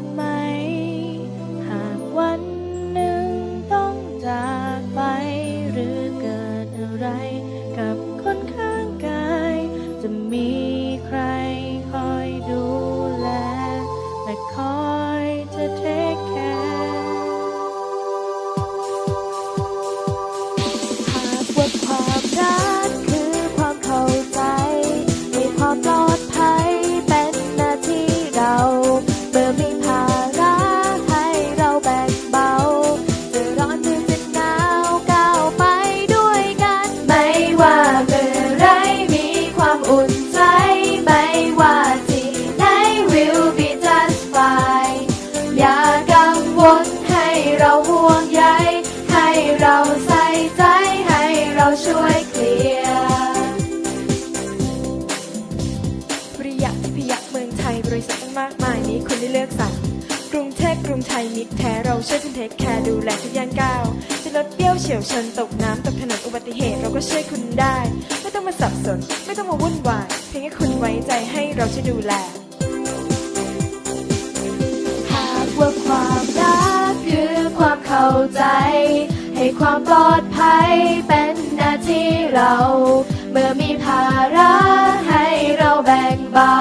บ้างไหม หากวันหนึ่งต้องจากไป หรือเกิดอะไร กับคนข้างกาย จะมี้เราห่วงใยให้เราใส่ใจให้เราช่วยเคลียร์บริยะที่พยักเมืองไทยบริษัทมากมายนี้คุณได้เลือกสรรกรุงเทพกรุงไทยมิตรแท้เราช่วยคุณเทคแคร์ดูแลทุกย่างก้าวจะรถเบี้ยวเฉียวชนตกน้ำตกถนนอุบัติเหตุเราก็ช่วยคุณได้ ไม่ต้องมาสับสน ไม่ต้องมาวุ่นวายเพียงแค่คุณไว้ใจให้เราช่วยดูแลหากว่าความรักาใจ ให้ความปลอดภัยเป็นหน้าที่เรา เมื่อมีภาระให้เราแบ่งเบา